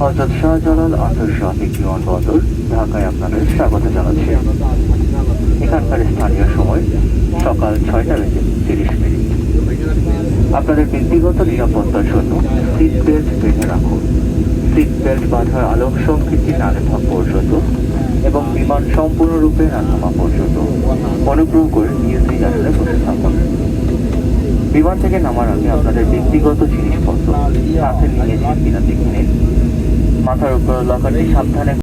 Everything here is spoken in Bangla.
হজরত শাহজালাল আন্তর্জাতিক বিমানবন্দর ঢাকায় আপনাদের স্বাগত জানাচ্ছি। এখানকার স্থানীয় সময় সকাল ছয়টা বেজে তিরিশ মিনিট। আপনাদের ব্যক্তিগত নিরাপত্তার জন্য সিট বেল্ট বেঁধে রাখুন। সিট বেল্ট বাঁধার আলোক সংকেতটি না দেখা পর্যন্ত এবং বিমান সম্পূর্ণরূপে না নামা পর্যন্ত। অনুগ্রহ করে নিজ আসলে বসে থাকুন। বিমান থেকে নামার আগে আপনাদের ব্যক্তিগত জিনিসপত্র সাথে যান কিনা দেখে নিন। মাথার উপর লকারটি সাবধানে